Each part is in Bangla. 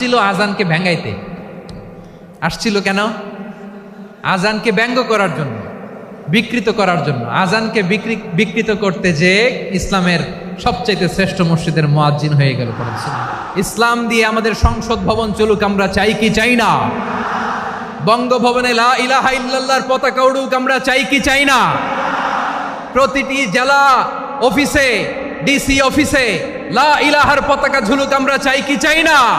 ছিল আজানকে ভেঙ্গাইতে। আসছিল কেন? আজানকে ব্যঙ্গ করার জন্য, বিকৃত করার জন্য। আজানকে বিকৃ- বিকৃত করতে যে ইসলামের সবচাইতে শ্রেষ্ঠ মসজিদের মোয়াজ্জিন হয়ে গেল ইসলাম দিয়ে আমাদের সংসদ ভবন চলুক, আমরা চাই কি চাই না? বঙ্গভবনে লা ইলাহা ইল্লাল্লাহর পতাকা উড়ুক, আমরা চাই কি চাই না? প্রতিটি জেলা অফিসে, ডিসি অফিসে লা ইলাহার পতাকা ঝুলুক, আমরা চাই কি চাই না?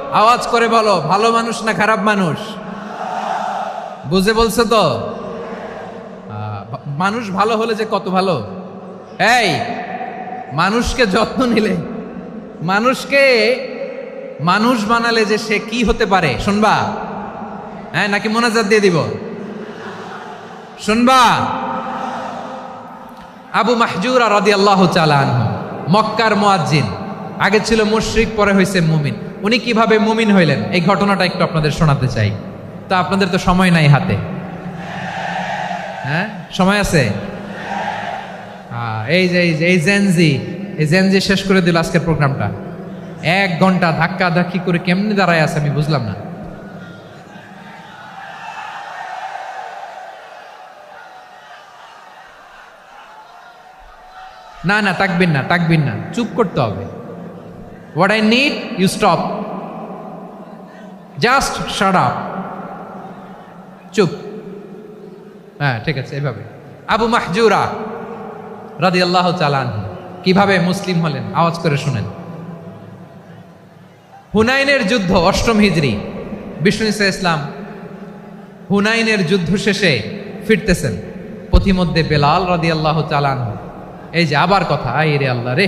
আওয়াজ করে বলো, ভালো মানুষ না খারাপ মানুষ? বুঝে বলছে তো? মানুষ ভালো হলে যে কত ভালো? এই, মানুষকে যত্ন নিলে, মানুষকে মানুষ বানালে যে সে কি হতে পারে? শুনবা? হ্যাঁ নাকি মোনাজাত দিয়ে দিব? শুনবা? আবু মাহজুর আর আল্লাহ চালান মক্কার মোয়াজ্জিন। আগে ছিল মুশরিক, পরে হয়েছে মুমিন। উনি কীভাবে মুমিন হইলেন? এই ঘটনাটা একটু আপনাদের শোনাতে চাই। তা আপনাদের তো সময় নাই হাতে। হ্যাঁ? সময় আছে? এই যে, এই জেনজি এই জেনজি শেষ করে দিল আজকের প্রোগ্রামটা। এক ঘণ্টা ধাক্কা ধাক্কি করে কেমনি দাঁড়ায় আছে আমি বুঝলাম না। না না তাকবিন না তাকবিন না। চুপ করতে হবে। What I need you stop just shut up চুপ। হ্যাঁ ঠিক আছে, এভাবে। আবু মাহজুরা রাদি আল্লাহ চালান কীভাবে মুসলিম হলেন? আওয়াজ করে শুনেন। হুনাইনের যুদ্ধ, অষ্টম হিজড়ি বিষ্ণু ইসা ইসলাম হুনাইনের যুদ্ধ শেষে ফিরতেছেন। পথিমধ্যে বেলাল রাদি আল্লাহ চালান এই যে আবার কথা আই রে আল্লাহ রে।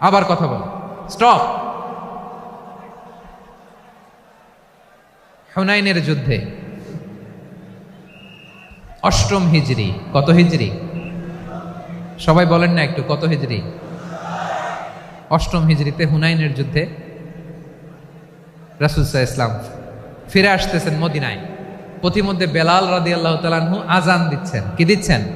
আবার কথা বল। স্টপ হুনাইনের যুদ্ধে। অষ্টম হিজরি। কত হিজরি? সবাই বলেন না একটু, কত হিজরি? অষ্টম হিজরিতে হুনাইনের যুদ্ধে রাসুলসাহ ইসলাম ফিরে আসতেছেন মদিনায়। পথিমধ্যে বেলাল রাদি আল্লাহ তালানহু আজান দিচ্ছেন। কি দিচ্ছেন?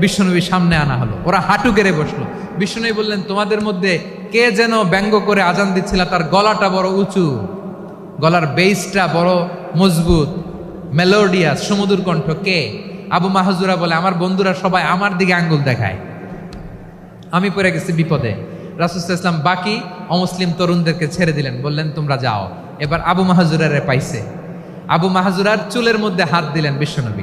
বিশ্বনবীর সামনে আনা হলো। ওরা হাঁটু গেড়ে বসল। বিশ্বনবী বললেন, তোমাদের মধ্যে কে যেন ব্যঙ্গ করে আজান দিচ্ছিল, তার গলাটা বড় উঁচু। গলার বেসটা বড় মজবুত মেলোডিয়াস সমুদ্র কণ্ঠ। কে? আবু মাহজুরা বলে, আমার বন্ধুরা সবাই আমার দিকে আঙ্গুল দেখায়। আমি পড়ে গেছি বিপদে। রাসুল ইসলাম বাকি অমুসলিম তরুণদেরকে ছেড়ে দিলেন। বললেন, তোমরা যাও। এবার আবু মাহাজুরারে পাইছে। আবু মাহাজুরার চুলের মধ্যে হাত দিলেন বিশ্বনবী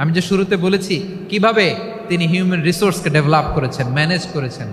আমি যে শুরুতে বলেছি কীভাবে তিনি হিউম্যান রিসোর্সকে ডেভেলপ করেছেন ম্যানেজ করেছেন।